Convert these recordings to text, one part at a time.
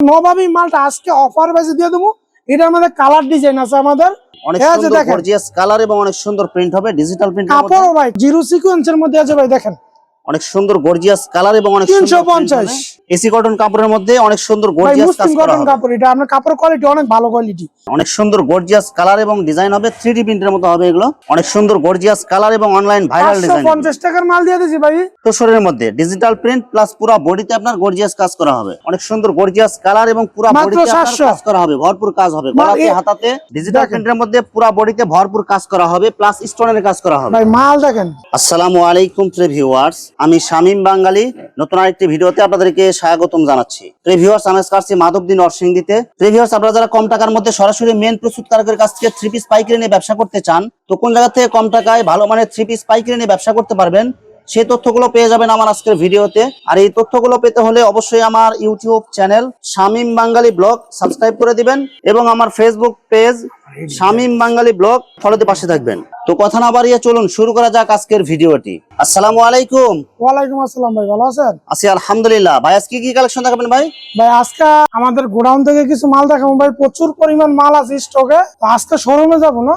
নবাবী মালটা আজকে অফার বাইজে দিয়ে দেবো। এটা আমাদের কালার ডিজাইন আছে আমাদের। অনেক সুন্দর গর্জিয়াস কালার এবং অনেক সুন্দর প্রিন্ট হবে ডিজিটাল প্রিন্ট কাপড় ভাই জিরো সিকোয়েন্সের মধ্যে আছে ভাই দেখেন। অনেক সুন্দর গর্জিয়াস কালার এবং অনেক তিনশো পঞ্চাশ। এসি কটন কাপড়ের মধ্যে অনেক সুন্দর গর্জিয়াস কাজ করা কটন কাপড় এটা আপনার কাপড় কোয়ালিটি অনেক ভালো কোয়ালিটি অনেক সুন্দর গর্জিয়াস কালার এবং ডিজাইন হবে থ্রি ডি প্রিন্টের মতো হবে এগুলো। অনেক সুন্দর গর্জিয়াস কালার এবং অনলাইন ভাইরাল ডিজাইন পঞ্চাশ টাকার মাল দিয়ে ভাই। মধ্যে ডিজিটাল প্রিন্ট প্লাস পুরো বডিতে আপনার গর্জিয়াস কাজ করা হবে। অনেক সুন্দর গর্জিয়াস কালার এবং পুরো বডিতে কাজ করা হবে ভরপুর কাজ হবে। গলাতে হাতাতে ডিজিটাল প্রিন্টের মধ্যে পুরো বডিতে ভরপুর কাজ করা হবে প্লাস স্টোনের কাজ করা হবে। ভাই মাল দেখেন। আসসালামু আলাইকুম প্রিয় ভিউয়ার্স আমি শামীম বাঙালি। নতুন আরেকটি ভিডিওতে আপনাদেরকে স্বাগতম জানাচ্ছি। প্রিয় ভিউয়ার্স আমি আসছি মাধবদী নরসিংদীতে। প্রিয় ভিউয়ার্স আপনারা যারা কম টাকার মধ্যে সরাসরি মেন প্রস্তুত প্রস্তুতকারকের কাছ থেকে থ্রি পিস পাইকারি নিয়ে ব্যবসা করতে চান, তো কোন জায়গা থেকে কম টাকায় ভালো মানের থ্রি পিস পাইকারি নিয়ে ব্যবসা করতে পারবেন? সেই তথ্যগুলো পেয়ে যাবেন আমার আজকের ভিডিওতে। আর এই তথ্যগুলো পেতে হলে অবশ্যই আমার YouTube channel Shamim Bangali blog subscribe করে দিবেন এবং আমার Facebook page Shamim Bangali blog ফলোতে পাশে থাকবেন। তো কথা না বাড়িয়ে চলুন শুরু করা যাক আজকের ভিডিওটি। আসসালামু আলাইকুম। ওয়ালাইকুম আসসালাম ভাই ভালো আছেন? আছি আলহামদুলিল্লাহ। ভাই আজকে কি কালেকশন দেখাবেন ভাই? ভাই আজকে আমাদের গোডাউন থেকে কিছু মাল দেখাবো। ভাই প্রচুর পরিমাণ মাল আছে স্টকে আজকে শোরুমে যাব না।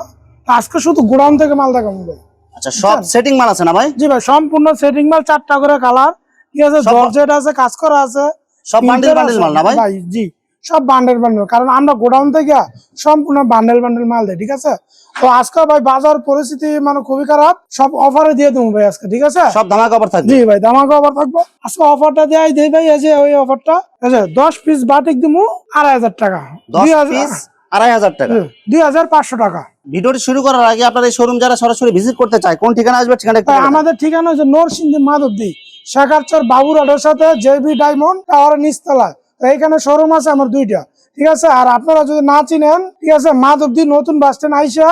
আজকে শুধু গোডাউন থেকে মাল দেখাবো ভাই। আচ্ছা সব সেটিং মাল আছে না ভাই? জি ভাই সম্পূর্ণ সেটিং মাল চারটা করে কালার ঠিক আছে জর্জেট আছে কাজ করা আছে। সব বান্ডেল বান্ডেল মাল না ভাই? জি সব বান্ডেল বান্ডেল কারণ আমরা গোডাউন থেকে সম্পূর্ণ বান্ডেল বান্ডেল মাল দেয় ঠিক আছে? তো আজকে ভাই বাজার পরিস্থিতি মানে খুবই খারাপ। সব অফারে দিয়ে দেবো ভাই আজকে ঠিক আছে? সব ধামা কাপড় থাকবে? জি ভাই দামাকে অফার থাকব। আজকে অফারটা দেয় দেই ভাই এই যে ওই অফারটা আছে দশ পিস বাটিক দিমু আড়াই হাজার টাকা। দশ দুই হাজার- পিস আড়াই হাজার টাকা। হুম, দুই হাজার পাঁচশো টাকা। ভিডিওটি শুরু করার আগে আপনার এই শোরুম যারা সরাসরি ভিজিট করতে চায়, কোন ঠিকানা আসবে ঠিকানা। আমাদের ঠিকানা হচ্ছে নরসিংদী মাধবদী, শেখারচর বাবুর রোডের সাথে জেবি ডায়মন্ড টাওয়ার নিচতলায়। এইখানে শোরুম আছে আমার দুইটা, ঠিক আছে? আর আপনারা যদি না চিনেন, ঠিক আছে, মাধবদী নতুন বাস স্ট্যান্ড আইসা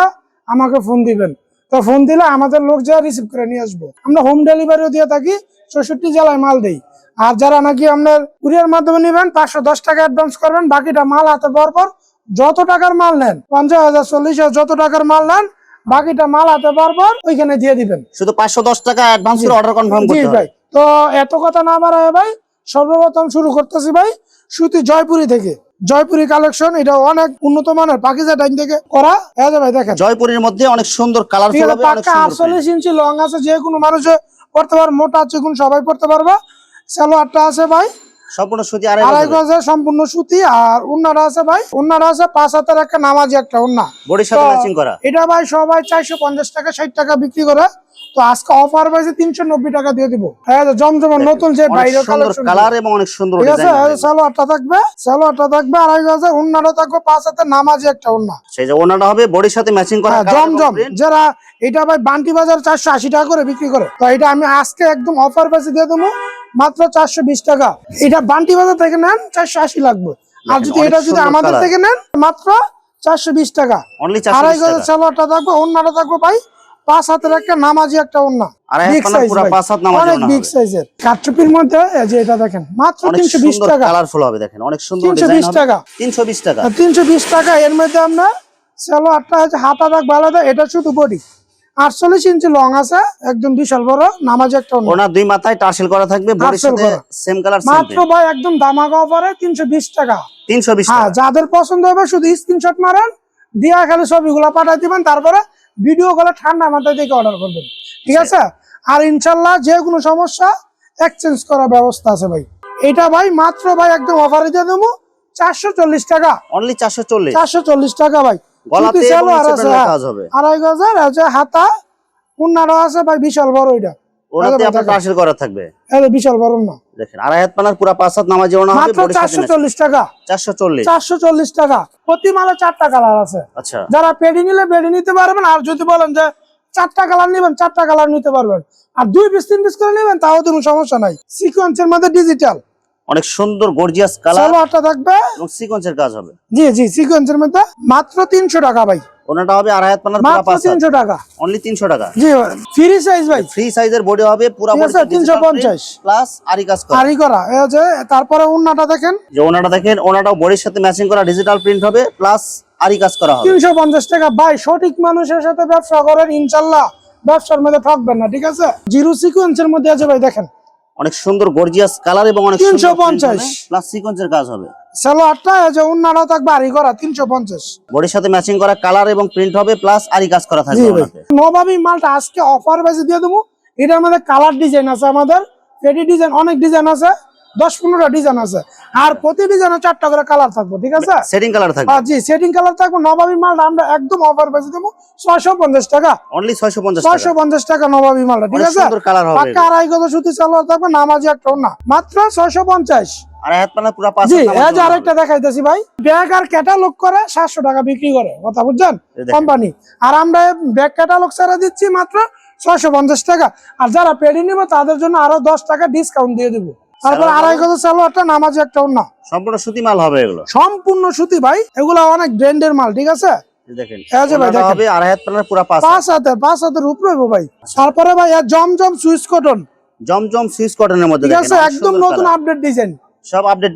আমাকে ফোন দিবেন। তো ফোন দিলে আমাদের লোক যা রিসিভ করে নিয়ে আসব। আমরা হোম ডেলিভারিও দিয়ে থাকি, চৌষট্টি জেলায় মাল দেই। আর যারা নাকি আপনার কুরিয়ার মাধ্যমে নেবেন, পাঁচশো দশ টাকা অ্যাডভান্স করবেন, বাকিটা মাল হাতে পাওয়ার পর যত টাকার মাল নেন পঞ্চাশ হাজার চল্লিশ হাজার যত টাকার মাল নেন বাকিটা মাল হাতে পাওয়ার পর ওইখানে দিয়ে দিবেন। শুধু পাঁচশো দশ টাকা অ্যাডভান্স অর্ডার কনফার্ম করতে ভাই। তো এত কথা না বাড়ায় ভাই সর্বপ্রথম শুরু করতেছি ভাই সুতি জয়পুরি থেকে। জয়পুরি কালেকশন এটা অনেক উন্নত মানের পাকিজা টাইম থেকে করা। ভাই দেখেন। জয়পুরের মধ্যে অনেক সুন্দর অনেক পাক্কা আটচল্লিশ ইঞ্চি লং আছে যে কোনো মানুষে পড়তে পারবে মোটা চিকুন সবাই পড়তে পারবে। সালোয়ারটা আছে ভাই সম্পূর্ণ সুতি আড়াই আড়াই সম্পূর্ণ সুতি আর উন্নাটা আছে ভাই উন্নাটা আছে পাঁচ হাতের একটা নামাজি একটা উন্না বডির সাথে ম্যাচিং করা। এটা ভাই সবাই চারশো পঞ্চাশ টাকা ষাট টাকা বিক্রি করে। তো আজকে অফার পাইছে তিনশো নব্বই টাকা দিয়ে দিব। হ্যাঁ জমজম নতুন যে বাইরের কালেকশন কালার এবং অনেক সুন্দর ঠিক আছে সালোয়ারটা থাকবে সালোয়ারটা থাকবে আড়াই গজের উন্নাটা থাকবে পাঁচ হাতের নামাজি একটা উন্না সেই যে ওনাটা হবে বডির সাথে ম্যাচিং করা হ্যাঁ, জমজম। যারা এটা ভাই বান্টি বাজার চারশো আশি টাকা করে বিক্রি করে তো এটা আমি আজকে একদম অফার পাইছি দিয়ে দেবো মাত্র চারশো বিশ টাকা। এটা বান্টি বাজার থেকে নেন চারশো আশি লাগবে। আর যদি এটা যদি আমাদের থেকে নেন মাত্র চারশো বিশ টাকা। অনলি আড়াই হাজার সালোয়ারটা থাকবে অন্যটা থাকবে ভাই পাঁচ হাতের একটা নামাজি একটা অন্য আড়াই হাত বিগ পানার সাইজ পুরা ভাই। পাঁচ হাত নামাজি অনেক ওড়না বিগ সাইজের কাটচুপির মধ্যে যে এটা দেখেন মাত্র তিনশো বিশ টাকা। কালারফুল হবে দেখেন অনেক সুন্দর 320 ডিজাইন টাকা। তিনশো বিশ টাকা। তিনশো বিশ টাকা এর মধ্যে আপনার সালোয়ারটা হচ্ছে হাতা দাগ ভালো এটা শুধু বডি আটচল্লিশ ইঞ্চি লং আছে একদম বিশাল বড় নামাজ একটা। ওনার দুই মাথায় টার্সেল করা থাকবে। সেম কালার মাত্র ভাই একদম অফারে তিনশো বিশ টাকা। তিনশো বিশ হ্যাঁ যাদের পছন্দ হবে শুধু স্ক্রিনশট মারেন দিয়া খালি ছবিগুলো পাঠাই দিবেন তারপরে ভিডিও কলে ঠান্ডা মাথায় দেখে অর্ডার করবেন। ঠিক আছে? আর ইনশাল্লাহ যে কোনো সমস্যা এক্সচেঞ্জ করার ব্যবস্থা আছে ভাই। এটা ভাই মাত্র ভাই একদম অফারে দিয়ে দেবো চারশো চল্লিশ টাকা। অনলি চারশো চল্লিশ। চারশো চল্লিশ টাকা ভাই। গলাতে আছে, হ্যাঁ। আড়াই গজার আছে হাতা উন্নাটা আছে ভাই বিশাল বড় এটা। দেখেন, আপনার টার্সেল করা থাকবে। এটা বিশাল বড় না। দেখেন আড়াই হাত পানার পুরা পাঁচ হাত নামাজি হবে মাত্র বডির সাথে চারশো চল্লিশ টাকা। চারশো চল্লিশ। চারশো চল্লিশ টাকা। প্রতি মালে চারটা কালার আছে। আচ্ছা। যারা পেডি নিলে পেডি নিতে পারবেন আর যদি বলেন যে চারটা কালার নিবেন চারটা কালার নিতে পারবেন। আর দুই পিস তিন পিস করে নিবেন তাও কোনো সমস্যা নাই। সিকোয়েন্সের মধ্যে ডিজিটাল অনেক সুন্দর গর্জিয়াস কালার সালোয়ারটা থাকবে। এবং সিকোয়েন্সের কাজ হবে। জি জি সিকোয়েন্সের মধ্যে মাত্র তিনশো টাকা ভাই। ওনাটা হবে আড়াই হাত মাত্র টাকা। অনলি তিনশো টাকা। জি ফ্রি সাইজ ভাই। ফ্রি সাইজের বডি হবে পুরা আছে, 350 প্লাস আরি কাজ করা। আরি করা। এই যে তারপরে উন্নাটা দেখেন। যে ওনাটা দেখেন ওনাটাও বডির সাথে ম্যাচিং করা ডিজিটাল প্রিন্ট হবে প্লাস আরি কাজ করা হবে। তিনশো পঞ্চাশ টাকা। ভাই সঠিক মানুষের সাথে ব্যবসা করেন ইনশাল্লাহ। ব্যবসার মধ্যে ঠকবেন না ঠিক আছে? জিরো সিকোয়েন্সের মধ্যে আছে ভাই দেখেন। অনেক সুন্দর গর্জিয়াস কালার এবং অনেক 350 প্লাস সিকোয়েন্সের কাজ হবে। সালোয়ারটা যে উন্নাটা থাকবে আরি করা তিনশো পঞ্চাশ। বডির সাথে ম্যাচিং করা কালার এবং প্রিন্ট হবে প্লাস কাজ করা থাকবে নবাবী মালটা আজকে অফার বেশি দিয়ে দেবো। এটার মধ্যে কালার ডিজাইন আছে আমাদের। পেটি ডিজাইন অনেক ডিজাইন আছে। দশ পনেরোটা ডিজাইন আছে। আর প্রতি ডিজাইনে চারটা করে কালার থাকবে ঠিক আছে? সেটিং কালার থাকবে। আর জি সেটিং কালার থাকবে। নবাবী মালটা আমরা একদম অফার বেশি দেবো। ছয়শো পঞ্চাশ টাকা। অনলি ছয়শো পঞ্চাশ ছয়শো পঞ্চাশ টাকা নবাবী মালটা ঠিক আছে? পাক্কা আড়াই গজ সুতি সালোয়ার থাকবে নামাজি একটা না মাত্র ছয়শো পঞ্চাশ। আর হাত পানা পুরো পাঁচ জি হাত নামাজ এই যে আরেকটা দেখাইতেছি ভাই। ব্যাগ আর ক্যাটালগ করে সাতশো টাকা বিক্রি করে কথা বুঝছেন? কোম্পানি আর আমরা ব্যাগ ক্যাটালগ ছাড়া দিচ্ছি মাত্র ছয়শো পঞ্চাশ টাকা। আর যারা পেডি নিবে তাদের জন্য আরও দশ টাকা ডিসকাউন্ট দিয়ে দিব। তারপর সালোয়ার আড়াই গজ সালোয়ারটা নামাজি একটা না সম্পূর্ণ সুতি মাল হবে এগুলো। সম্পূর্ণ সুতি ভাই। এগুলো অনেক ব্র্যান্ডের মাল ঠিক আছে? তারপরে ভাই Zamzam Swiss cotton. Zamzam Swiss কটনের মধ্যে ঠিক আছে? একদম নতুন আপডেট ডিজাইন সব আপডেট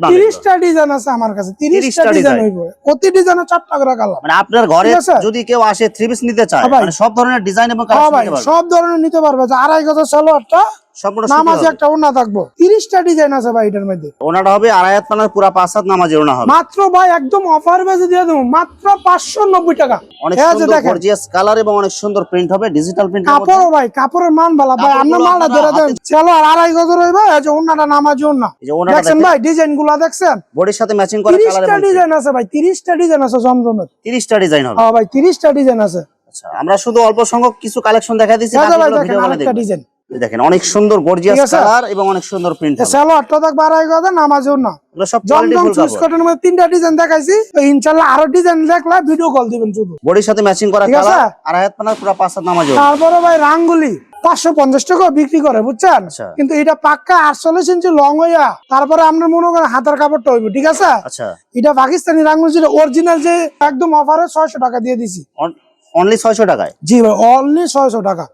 ডিজাইন আছে আমার কাছে তিরিশটা 30টা ডিজাইন। হইব। প্রতি ডিজাইনে চারটা করে কালার মানে আপনার ঘরে আছে? যদি কেউ আসে থ্রি পিস নিতে চায় হ্যাঁ মানে সব ধরনের ডিজাইন এবং হ্যাঁ কালার নিতে পারবে। সব ধরনের নিতে পারবে। যে আড়াই গজ সালোয়ারটা সম্পূর্ণ সুতি নামাজি একটা ওনা থাকব। তিরিশটা ডিজাইন আছে ভাই এটার মধ্যে। ওনাটা হবে আড়াই হাত পানার পুরো পাঁচ হাত নামাজের ওনা হবে। মাত্র ভাই একদম অফার বেজে দিয়ে দেবো মাত্র পাঁচশো নব্বই টাকা। অনেক সুন্দর গর্জিয়াস কালার এবং অনেক সুন্দর প্রিন্ট হবে ডিজিটাল প্রিন্ট কাপড়ও ভাই কাপড়ের মান ভালো। ভাই আপনার মালটা ধরে দেন। চলো আর আড়াই গজ রইবে এই যে ওনাটা নামাজি ওনা এই যে ওনাটা দেখছেন ভাই ডিজাইনগুলা দেখছেন? বডির সাথে ম্যাচিং করা তিরিশটা ডিজাইন আছে ভাই তিরিশটা ডিজাইন আছে জমজমের। 30টা ডিজাইন হবে। হ্যাঁ ভাই তিরিশটা ডিজাইন আছে। আচ্ছা আমরা শুধু অল্প সংখ্যক কিছু কালেকশন দেখা দিচ্ছি ডিজাইন। দেখেন অনেক সুন্দর গর্জিয়াস কালার এবং অনেক সুন্দর প্রিন্ট সালোয়ারটা গজ নামাজি ওনা এগুলো সব জমজম চুজ মধ্যে তিনটা ডিজাইন দেখাইছি। তো ইনশাল্লাহ আরও ডিজাইন দেখলে ভিডিও কল দিবেন শুধু। বডির সাথে ম্যাচিং করা কালার আর হাত পানার পুরো পাঁচ হাত তারপরে ভাই রাঙ্গুলি পাঁচশো পঞ্চাশ টাকা বিক্রি করে বুঝছেন? আচ্ছা। কিন্তু এটা পাক্কা আটচল্লিশ ইঞ্চি লং হইয়া তারপরে আপনার মনে করেন হাতার কাপড়টা হইব ঠিক আছে? আচ্ছা। এটা পাকিস্তানি রাঙ্গুলি যেটা অরিজিনাল যে একদম অফারে ছয়শো টাকা দিয়ে দিছি। অনলি ছয়শো টাকায়? জি ভাই অনলি ছয়শো টাকা।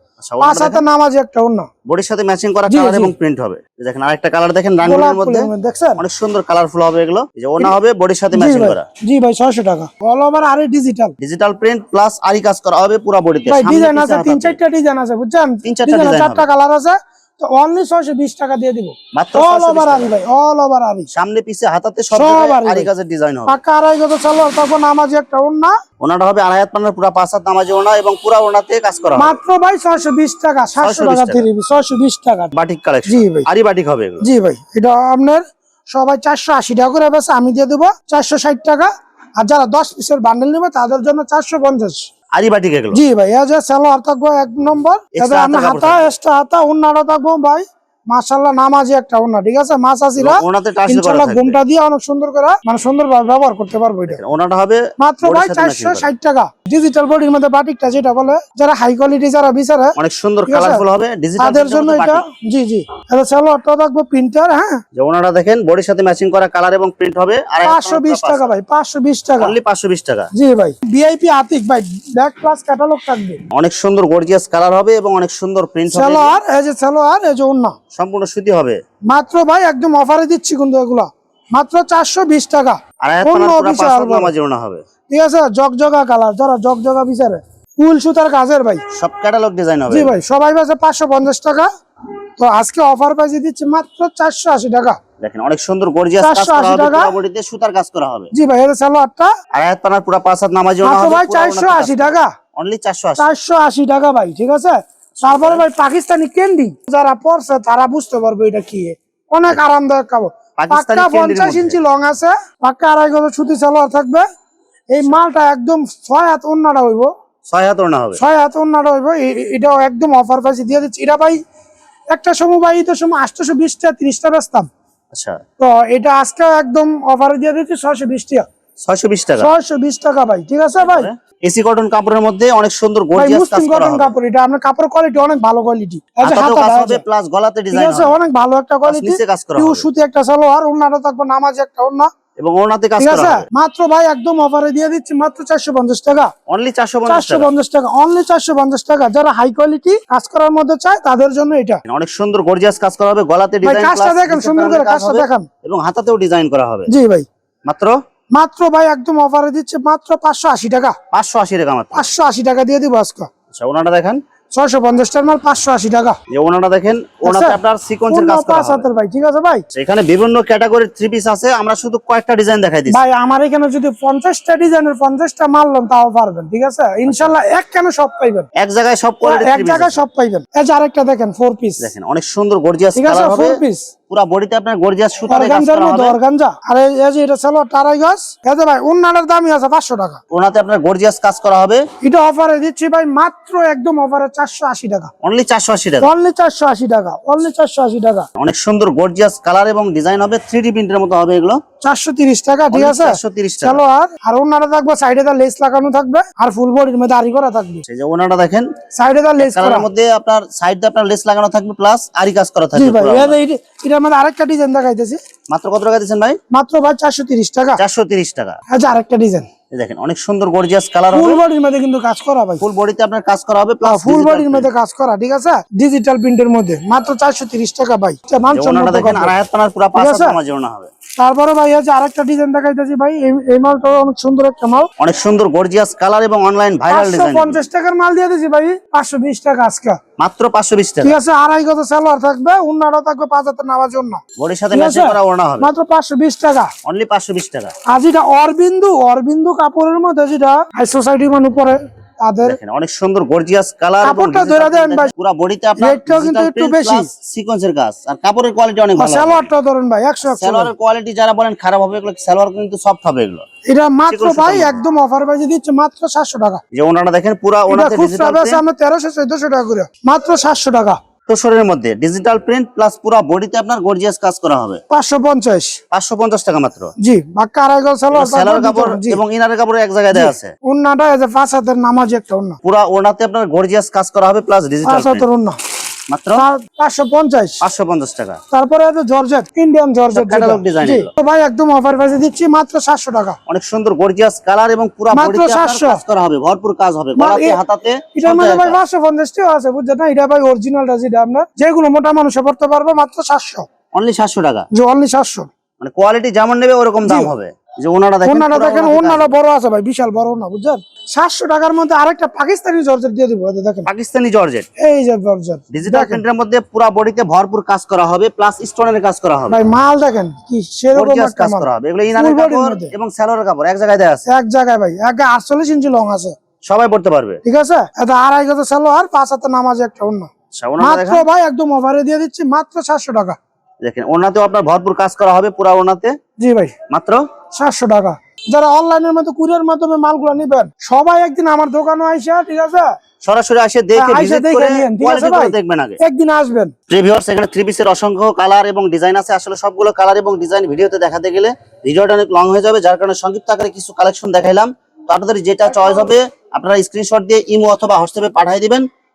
পাঁচ হাতে নামাজি একটা অন্য। বডির সাথে ম্যাচিং করা কালার এবং প্রিন্ট হবে। দেখেন আরেকটা কালার দেখেন মধ্যে। দেখছেন? অনেক সুন্দর কালারফুল হবে এগুলো। যে হবে বডির সাথে ম্যাচিং করা। জি ভাই ছয়শো টাকা। অল ওভার আরে ডিজিটাল ডিজিটাল প্রিন্ট প্লাস আরি কাজ করা হবে পুরো বডিতে ডিজাইন আছে তিন চারটা ডিজাইন আছে বুঝছেন? তিন চারটা ডিজাইনে চারটা কালার আছে। অনলি টাকা দিয়ে দিব। মাত্র টাকা। বাটিক জি ভাই। হবে জি ভাই এটা আপনার সবাই 480 টাকা করে আমি দিয়ে দিব চারশো ষাট টাকা। আর যারা 10 পিসের বান্ডেল নেবে তাদের জন্য 450 আরিবাটি এগুলো জি ভাই এই যে সালোয়ার থাকব এক নম্বর। তবে আমরা হাতা এক্সট্রা হাতা ওন্নাটা থাকব ভাই মাশাআল্লাহ নামাজি একটা ওনা ঠিক আছে? মাছ ওনাতে টাচ করা ঘুমটা দিয়ে অনেক সুন্দর করে মানে সুন্দরভাবে ব্যবহার করতে পারব এটা। ওনাটা হবে মাত্র ভাই 460 টাকা। ডিজিটাল বডির মধ্যে বাটিকটা যেটা বলে যারা হাই কোয়ালিটি যারা বিচারে অনেক সুন্দর কালারফুল হবে ডিজিটাল তাদের জন্য এটা জি জি। এটা চলো অটো থাকব প্রিন্টার হ্যাঁ? যে ওনাটা দেখেন বডির সাথে ম্যাচিং করা কালার এবং প্রিন্ট হবে আর পাঁচশো বিশ টাকা ভাই পাঁচশো বিশ টাকা। অনলি পাঁচশো বিশ টাকা। জি ভাই ভিআইপি আতিক ভাই ব্যাক প্লাস ক্যাটালগ থাকবে। অনেক সুন্দর গর্জিয়াস কালার হবে এবং অনেক সুন্দর প্রিন্ট হবে। চলো আর এই যে চলো আর এই যে অন্য সম্পূর্ণ সুতি হবে। মাত্র ভাই একদম অফারে দিচ্ছি কিন্তু এগুলা। মাত্র চারশো বিশ টাকা। হবে। ঠিক আছে জগজগা কালার যারা জগজগা বিচারে। ফুল সুতার কাজের ভাই। সব ক্যাটালগ ডিজাইন হবে। জি ভাই সবাই পাচ্ছে পাঁচশো পঞ্চাশ টাকা। তো আজকে অফার পাইছে দিচ্ছি মাত্র চারশো আশি টাকা। দেখেন অনেক সুন্দর গর্জিয়াস কাজ করা হবে। পুরো সুতার কাজ করা হবে। জি ভাই এটা আর এক পানার পুরো পাঁচ হাত নামাজি ওনা হবে। ভাই চারশো আশি টাকা। অনলি চারশো আশি। চারশো আশি টাকা ভাই ঠিক আছে? তারপরে ভাই পাকিস্তানি ক্যান্ডি যারা পড়ছে তারা বুঝতে পারবে এটা কি। অনেক আরামদায়ক কাপড়। পাকিস্তানি পঞ্চাশ ইঞ্চি লং আছে। পাক্কা আড়াই গজ সুতি সালোয়ার থাকবে। এই মালটা একদম ছয় হাত অন্যটা হইব। ছয় হাত হবে। ছয় হাত হইব। এটাও একদম অফার দিয়ে দিচ্ছি। এটা ভাই একটা সময় ভাই ঈদের সময় আটশোশো বিশটা তিরিশটা বেচতাম। আচ্ছা। তো এটা আজকে একদম অফারে দিয়ে দিচ্ছি ছয়শো বিশ টাকা। ছয়শো বিশ টাকা। ছয়শো বিশ টাকা ভাই। ঠিক আছে ভাই? এসি কটন কাপড়ের মধ্যে অনেক সুন্দর গর্জিয়াস কাজ করা কটন কাপড় এটা। আপনার কোয়ালিটি অনেক ভালো কোয়ালিটি প্লাস গলাতে ডিজাইন আছে অনেক ভালো একটা কোয়ালিটি নিচে কাজ করা হবে। সুতি একটা সালোয়ার থাকবে নামাজ একটা এবং ওনাতে কাজ করা হবে। মাত্র ভাই একদম অফারে দিয়ে দিচ্ছি মাত্র চারশো পঞ্চাশ টাকা। অনলি চারশো পঞ্চাশ চারশো টাকা অনলি চারশো পঞ্চাশ টাকা। যারা হাই কোয়ালিটি কাজ করার মধ্যে চায় তাদের জন্য এটা। অনেক সুন্দর গর্জিয়াস কাজ করা হবে। গলাতে ডিজাইন কাজটা দেখেন সুন্দর করে কাজটা দেখান। এবং হাতাতেও ডিজাইন করা হবে। জি ভাই। মাত্র? মাত্র ভাই একদম অফারে দিচ্ছে মাত্র পাঁচশো আশি টাকা। পাঁচশো আশি টাকা মাত্র। পাঁচশো আশি টাকা দিয়ে দিব আজকে। আচ্ছা ওনাটা দেখেন। ছয়শো পঞ্চাশটার মাল পাঁচশো আশি টাকা। যে ওনাটা দেখেন ওনাতে আচ্ছা, আপনার সিকোয়েন্সের কাজ করা হাতের ভাই ঠিক আছে ভাই? এখানে বিভিন্ন ক্যাটাগরির থ্রি পিস আছে আমরা শুধু কয়েকটা ডিজাইন দেখাই দিচ্ছি। ভাই আমার এখানে যদি পঞ্চাশটা ডিজাইনের পঞ্চাশটা মাল লন তাও পারবেন ঠিক আছে? ইনশাল্লাহ এক কেন সব পাইবেন? এক জায়গায় সব এক জায়গায় সব পাইবেন। এই যে আরেকটা দেখেন ফোর পিস দেখেন অনেক সুন্দর গর্জিয়াস ঠিক আছে ফোর পিস পুরো বডিতে আপনার গর্জিয়াস সুতারে কাজ করা হবে। অর্গানজা। আর এই যে এটা সেলো টারাই গাছ ভাই দামই আছে পাঁচশো টাকা। ওনাতে আপনার গর্জিয়াস কাজ করা হবে। এটা অফারে দিচ্ছি ভাই মাত্র একদম অফারে চারশো আশি টাকা। অনলি চারশো আশি টাকা। অনলি চারশো আশি টাকা অনলি চারশো আশি টাকা। অনেক সুন্দর গর্জিয়াস কালার এবং ডিজাইন হবে থ্রি ডি প্রিন্টের মতো হবে এগুলো। চারশো তিরিশ টাকা ঠিক আছে? চলো আর আর অন্যটা থাকবে সাইডে তার লেস লাগানো থাকবে আর ফুল বডির মধ্যে আরি করা থাকবে। সেই যে ওনাটা দেখেন সাইডে তার লেস করা। মধ্যে আপনার সাইড আপনার লেস লাগানো থাকবে প্লাস আরি কাজ করা থাকবে এটার মধ্যে আরেকটা ডিজাইন দেখাইতেছি। মাত্র কত টাকা দিচ্ছেন ভাই? মাত্র ভাই চারশো তিরিশ টাকা। চারশো তিরিশ টাকা। আচ্ছা আরেকটা ডিজাইন দেখেন অনেক সুন্দর গর্জিয়াস কালার ফুল বডির মধ্যে কিন্তু কাজ করা ভাই। ফুল বডিতে আপনার কাজ করা হবে প্লাস ফুল বডির মধ্যে কাজ করা ঠিক আছে? ডিজিটাল প্রিন্টের মধ্যে। মাত্র চারশো তিরিশ টাকা ভাই। এটা মানসম্মত দেখেন। আড়াই হাত পানার পুরো পাঁচ হাত ওনা হবে। তারপরে ভাই আছে আরেকটা ডিজাইন দেখাইতেছি ভাই এই- মালটা অনেক সুন্দর একটা মাল। অনেক সুন্দর গর্জিয়াস কালার এবং অনলাইন ভাইরাল ডিজাইন পঞ্চাশ টাকার মাল দিয়ে দিয়েছি ভাই পাঁচশো বিশ টাকা আজকে। মাত্র পাঁচশো বিশ টাকা। ঠিক আছে আড়াই গজ সালোয়ার থাকবে উন্নাটা থাকবে পাঁচ হাজার নেওয়ার জন্য। বডির সাথে ম্যাচিং করা ওনা হবে। মাত্র পাঁচশো বিশ টাকা। অনলি পাঁচশো বিশ টাকা। আর যেটা অরবিন্দু অরবিন্দু কাপড়ের মধ্যে যেটা হাই সোসাইটি মানুষ পরে তাদের দেখেন অনেক সুন্দর গর্জিয়াস কালার কাপড়টা ধরে দেন ভাই। পুরো বডিতে আপনার রেটটাও কিন্তু একটু বেশি। সিকোয়েন্সের কাজ। আর কাপড়ের কোয়ালিটি অনেক ভালো সালোয়ারটা ধরেন ভাই একশো একশো সালোয়ারের কোয়ালিটি যারা বলেন খারাপ হবে এগুলো সালোয়ার কিন্তু সফট হবে এগুলো। এটা মাত্র ভাই একদম অফার বাজে দিচ্ছে মাত্র সাতশো টাকা। যে ওনাটা দেখেন পুরো ওনাতে ডিজিটাল আমরা টাকা করে। মাত্র সাতশো টাকা। তোষরের মধ্যে ডিজিটাল প্রিন্ট প্লাস পুরো বডিতে আপনার গর্জিয়াস কাজ করা হবে। পাঁচশো পঞ্চাশ। পাঁচশো পঞ্চাশ টাকা মাত্র। জি সালোয়ার কাপড় এবং ইনারের কাপড় এক জায়গায় আছে। পাঁচ হাতের নামাজি একটা উন্না। পুরো ওনাতে আপনার গর্জিয়াস কাজ করা হবে প্লাস ডিজিটাল মাত্র? তার পাঁচশো পঞ্চাশ। পাঁচশো পঞ্চাশ টাকা। তারপরে আছে জর্জেট ইন্ডিয়ান জর্জেট সব catalog design জি এগুলো। তো ভাই একদম অফার প্রাইসে দিচ্ছি মাত্র সাতশো টাকা। অনেক সুন্দর গর্জিয়াস কালার এবং পুরো বডিতে কাজ করা হবে ভরপুর কাজ হবে মা- গলাতে হাতাতে এটার সব ভাই জায়গায় কাজ। আছে বুঝছেন না? এটা ভাই অরিজিনালটা যেটা আপনার যেগুলো মোটা মানুষে পড়তে পারবে মাত্র সাতশো। অনলি সাতশো টাকা। যে অনলি সাতশো। মানে কোয়ালিটি যেমন নেবে ওরকম দাম হবে। যে ওনারা দেখেন ওনাটা পুরো দেখেন ওনাটা বড় আছে ভাই বিশাল বড় না বুঝছেন? সাতশো টাকার মধ্যে আরেকটা পাকিস্তানি জর্জেট দিয়ে দিব দেখেন। পাকিস্তানি জর্জেট? এই যে জর্জেট ডিজিটাল প্রিন্টের মধ্যে পুরো বডিতে ভরপুর কাজ করা হবে প্লাস স্টোনের কাজ করা হবে। ভাই মাল দেখেন কি সেরকম একটা কাজ করা হবে। এগুলো ইনারের কাপড় এবং স্যালোয়ারের কাপড় এক জায়গায় দেওয়া আছে। এক জায়গায় ভাই এক আটচল্লিশ ইঞ্চি লং আছে। সবাই পড়তে পারবে। ঠিক আছে? এটা আড়াই গজ সালোয়ার পাঁচ হাতে নামাজে একটা অন্য আচ্ছা, মাত্র ভাই একদম অফারে দিয়ে দিচ্ছি মাত্র সাতশো টাকা। দেখেন ওনাতেও আপনার ভরপুর কাজ করা হবে পুরা ওনাতে জি ভাই। মাত্র? সাতশো টাকা। যারা অনলাইনের মধ্যে কুরিয়ার মাধ্যমে মালগুলো নিবেন সবাই একদিন আমার দোকানে আইসা ঠিক আছে? সরাসরি আসে দেখে হ্যাঁ, ভিজিট করে ঠিক আছে কোয়ালিটি দেখবেন আগে। একদিন আসবেন। প্রিভিউয়ার্স এখানে থ্রি পিসের অসংখ্য কালার এবং ডিজাইন আছে। আসলে সবগুলো কালার এবং ডিজাইন ভিডিওতে দেখাতে গেলে ভিডিওটা অনেক লং হয়ে যাবে। যার কারণে সংক্ষিপ্ত আকারে কিছু কালেকশন দেখাইলাম। তো আপনাদের যেটা চয়েস হবে আপনারা স্ক্রিনশট দিয়ে ইমো অথবা হোয়াটসঅ্যাপে পাঠিয়ে দিবেন।